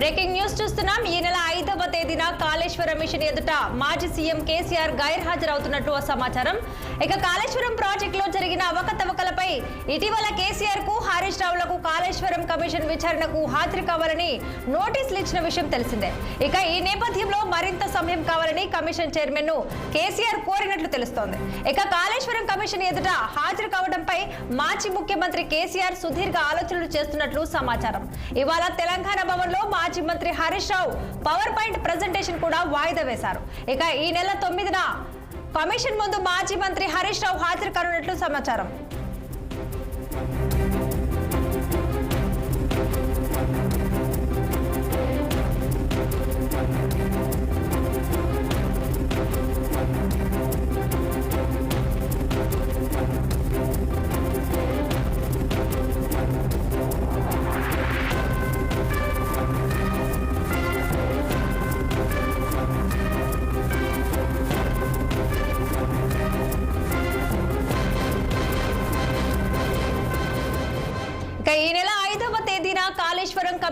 Breaking news చూస్తున్నాం. ఈ నెల ఐదవ తేదీన కాళేశ్వరం మిషన్ ఎదుట మాజీ సీఎం కేసీఆర్ గైర్హాజరవుతున్నట్లు సమాచారం. ఇక కాళేశ్వరం ప్రాజెక్టులో జరిగిన అవకతవకలపై ఇటీవల కేసీఆర్కు హరీష్ రావులకు కాళేశ్వరం కమిషన్ విచారణకు హాజరు కావాలని నోటీసులు ఇచ్చిన విషయం తెలిసిందే. ఇక ఈ నేపథ్యంలో మరింత సమయం కావాలని కమిషన్ చైర్మన్ను కేసీఆర్ కోరినట్లు తెలుస్తోంది. ఇక కాళేశ్వరం కమిషన్ ఎదుట హాజరు కావడంపై మాజీ ముఖ్యమంత్రి కేసీఆర్ సుదీర్ఘ ఆలోచనలు చేస్తున్నట్లు సమాచారం. ఇవాళ తెలంగాణ భవన్లో మాజీ మంత్రి Harish Rao power point presentation కూడా వాయిదా వేశారు. ఇక ఈ నెల తొమ్మిదిన కమిషన్ ముందు మాజీ మంత్రి హరీష్ రావు హాజరు కానున్నట్లు సమాచారం.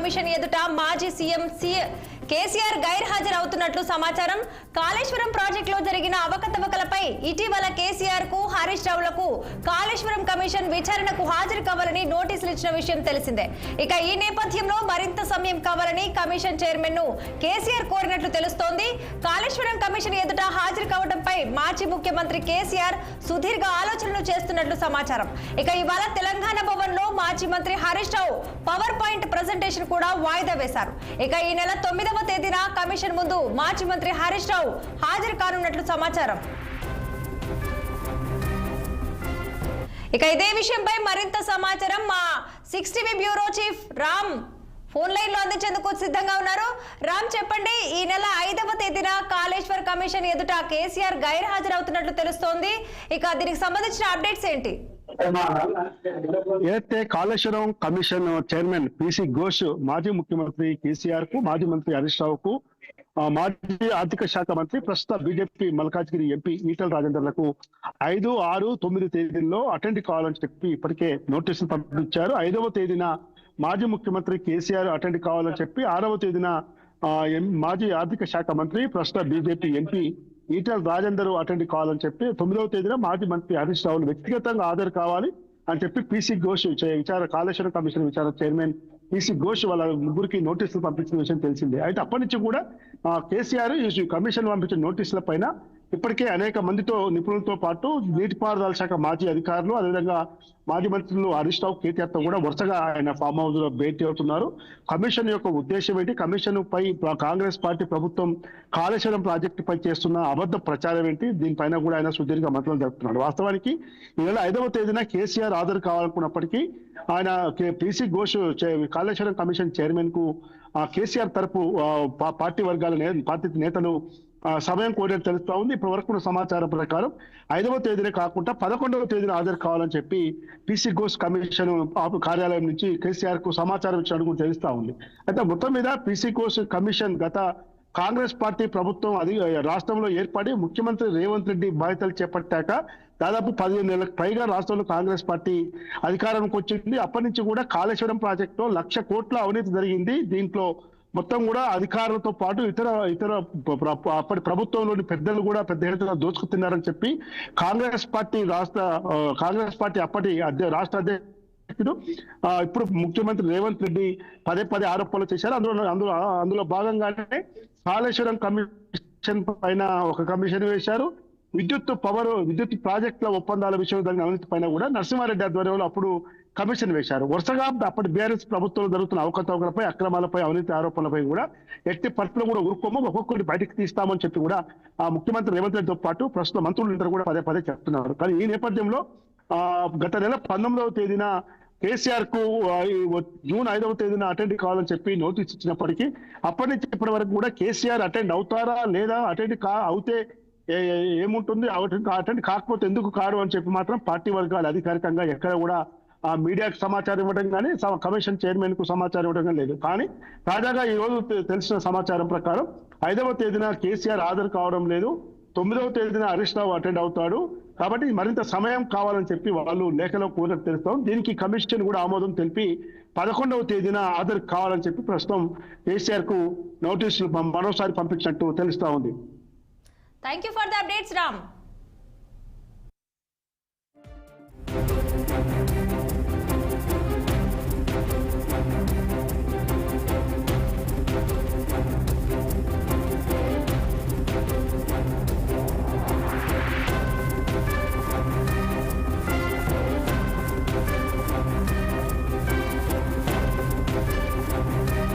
కమిషన్ ఎదుట మాజీ సీఎం సి కేసీఆర్ గైర్హాజరు అవుతున్నట్లు సమాచారం. కాళేశ్వరం ప్రాజెక్టులో జరిగిన అవకతవకలపై ఇటీవల కేసీఆర్కు హరీష్ రావులకు కాళేశ్వరం కమిషన్ విచారణకు హాజరు కావాలని నోటీసులు ఇచ్చిన విషయం తెలిసిందే. ఇక ఈ నేపథ్యంలో మరింత సమయం కావాలని కమిషన్ చైర్మన్ను కేసీఆర్ కోరినట్లు తెలుస్తోంది. కాళేశ్వరం కమిషన్ ఎదుట హాజరు కావడంపై మాజీ ముఖ్యమంత్రి కేసీఆర్ సుదీర్ఘ ఆలోచనలు చేస్తున్నట్లు సమాచారం. ఇక ఇవాళ తెలంగాణ భవన్లో మాజీ మంత్రి Harish Rao power point presentation కూడా వాయిదా వేశారు. ఇక ఈ నెల తొమ్మిదవ తేదీన కమిషన్ ముందు మాజీ మంత్రి హరీష్ రావు హాజరు కానున్నట్లు సమాచారం. ఇక ఇదే విషయంపై మరింత సమాచారం. మా six TV bureau chief Ram phone లైన్లో అందించేందుకు సిద్ధంగా ఉన్నారు. రామ్ చెప్పండి ఈ నెల ఐదవ తేదీన కాళేశ్వర్ కమిషన్ ఎదుట కేసీఆర్ గైర్ హాజరవుతున్నట్లు తెలుస్తోంది. ఇక దీనికి సంబంధించిన అప్డేట్స్ ఏంటి? ఏదైతే Kaleshwaram commission chairman PC Ghosh మాజీ ముఖ్యమంత్రి కేసీఆర్కు మాజీ మంత్రి హరీష్ రావుకు మాజీ ఆర్థిక శాఖ మంత్రి ప్రస్తుత బీజేపీ మల్కాజ్గిరి ఎంపీ ఈటల రాజేందర్లకు ఐదు ఆరు తొమ్మిది తేదీల్లో అటెండ్ కావాలని చెప్పి ఇప్పటికే నోటీసులు పంపించారు. ఐదవ తేదీన మాజీ ముఖ్యమంత్రి కేసీఆర్ అటెండ్ కావాలని చెప్పి ఆరవ తేదీన మాజీ ఆర్థిక శాఖ మంత్రి ప్రస్తుత BJP MP Etela Rajender attend కావాలని చెప్పి తొమ్మిదవ తేదీన మాజీ మంత్రి హరీష్ రావులు వ్యక్తిగతంగా హాజరు కావాలి అని చెప్పి పిసి ఘోష్ విచార కాళేశ్వరం కమిషన్ విచారణ చైర్మన్ పీసీ ఘోష్ వాళ్ళ ముగ్గురికి నోటీసులు పంపించిన విషయం తెలిసిందే. అయితే అప్పటి నుంచి కూడా కేసీఆర్ ఈ కమిషన్ పంపించిన నోటీసుల పైన ఇప్పటికే అనేక మందితో నిపుణులతో పాటు నీటిపారుదల శాఖ మాజీ అధికారులు అదేవిధంగా మాజీ మంత్రులు హరీష్ రావు కేటీఆర్తో కూడా వరుసగా ఆయన ఫామ్ హౌస్లో భేటీ అవుతున్నారు. కమిషన్ యొక్క ఉద్దేశం ఏంటి? కమిషన్ పై కాంగ్రెస్ పార్టీ ప్రభుత్వం కాళేశ్వరం ప్రాజెక్టు పై చేస్తున్న అబద్ధ ప్రచారం ఏంటి? దీనిపైన కూడా ఆయన సుదీర్ఘ మంత్రులు జరుపుతున్నాడు. వాస్తవానికి ఈ నెల ఐదవ తేదీన కేసీఆర్ హాజరు కావాలనుకున్నప్పటికీ ఆయన పిసి ఘోష్ కాళేశ్వరం కమిషన్ చైర్మన్కు కేసీఆర్ తరపు పార్టీ వర్గాల నే- పార్టీ నేతలు సమయం కోరినట్టు తెలుస్తా ఉంది. ఇప్పటి వరకు ఉన్న సమాచారం ప్రకారం ఐదవ తేదీనే కాకుండా పదకొండవ తేదీన హాజరు కావాలని చెప్పి పీసీ ఘోష్ కమిషన్ కార్యాలయం నుంచి కేసీఆర్కు సమాచారం ఇచ్చినట్టు కూడా తెలుస్తా ఉంది. అయితే మొత్తం మీద పీసీ ఘోష్ కమిషన్ గత కాంగ్రెస్ పార్టీ ప్రభుత్వం అది రాష్ట్రంలో ఏర్పడి ముఖ్యమంత్రి రేవంత్ రెడ్డి బాధ్యతలు చేపట్టాక దాదాపు పదిహేను నెలలకు పైగా రాష్ట్రంలో కాంగ్రెస్ పార్టీ అధికారంకి వచ్చింది. అప్పటి నుంచి కూడా కాళేశ్వరం ప్రాజెక్టులో లక్ష కోట్ల అవినీతి జరిగింది. దీంట్లో మొత్తం కూడా అధికారులతో పాటు ఇతర ఇతర అప్పటి ప్రభుత్వంలోని పెద్దలు కూడా పెద్ద ఎత్తున దోచుకుతున్నారని చెప్పి కాంగ్రెస్ పార్టీ రాష్ట్ర కాంగ్రెస్ పార్టీ అప్పటి అధ్య రాష్ట్ర అధ్యక్షుడు ఇప్పుడు ముఖ్యమంత్రి రేవంత్ రెడ్డి పదే పదే ఆరోపణలు చేశారు. అందులో అందులో అందులో భాగంగానే కాళేశ్వరం కమిషన్ పైన ఒక కమిషన్ వేశారు. విద్యుత్ పవర్ విద్యుత్ ప్రాజెక్టుల ఒప్పందాల విషయం జరిగిన అవినీతి పైన కూడా నరసింహారెడ్డి ఆధ్వర్యంలో అప్పుడు కమిషన్ వేశారు. వరుసగా అప్పటి బీఆర్ఎస్ ప్రభుత్వంలో జరుగుతున్న అవకతవకలపై అక్రమాలపై అవినీతి ఆరోపణలపై కూడా ఎట్టి పరిస్థితులు కూడా ఊరుకోము ఒక్కొక్కటి బయటకు తీస్తామని చెప్పి కూడా ఆ ముఖ్యమంత్రి రేవంత్ రెడ్డితో పాటు ప్రస్తుత మంత్రులందరూ కూడా పదే పదే చెప్తున్నారు. కానీ ఈ నేపథ్యంలో ఆ గత నెల పంతొమ్మిదవ తేదీన కేసీఆర్కు జూన్ ఐదవ తేదీన అటెండ్ కావాలని చెప్పి నోటీస్ ఇచ్చినప్పటికీ అప్పటి నుంచి ఇప్పటి వరకు కూడా కేసీఆర్ అటెండ్ అవుతారా లేదా అటెండ్ కా అవుతే ఏముంటుంది? అటెండ్ అటెండ్ కాకపోతే ఎందుకు కారు అని చెప్పి మాత్రం పార్టీ వర్గాలు అధికారికంగా ఎక్కడ కూడా ఆ మీడియాకు సమాచారం ఇవ్వడం కానీ కమిషన్ చైర్మన్కు సమాచారం ఇవ్వడం కానీ లేదు. కానీ తాజాగా ఈ రోజు తె- తెలిసిన సమాచారం ప్రకారం ఐదవ తేదీన కేసీఆర్ హాజరు కావడం లేదు. తొమ్మిదవ తేదీన హరీష్ రావు అటెండ్ అవుతాడు. కాబట్టి మరింత సమయం కావాలని చెప్పి వాళ్ళు లేఖలో కోరిక తెలుస్తాం. దీనికి కమిషన్ కూడా ఆమోదం తెలిపి పదకొండవ తేదీన హాజరు కావాలని చెప్పి ప్రస్తుతం కేసీఆర్కు నోటీసులు మరోసారి పంపించినట్టు తెలుస్తా ఉంది. Thank you for the updates, Ram.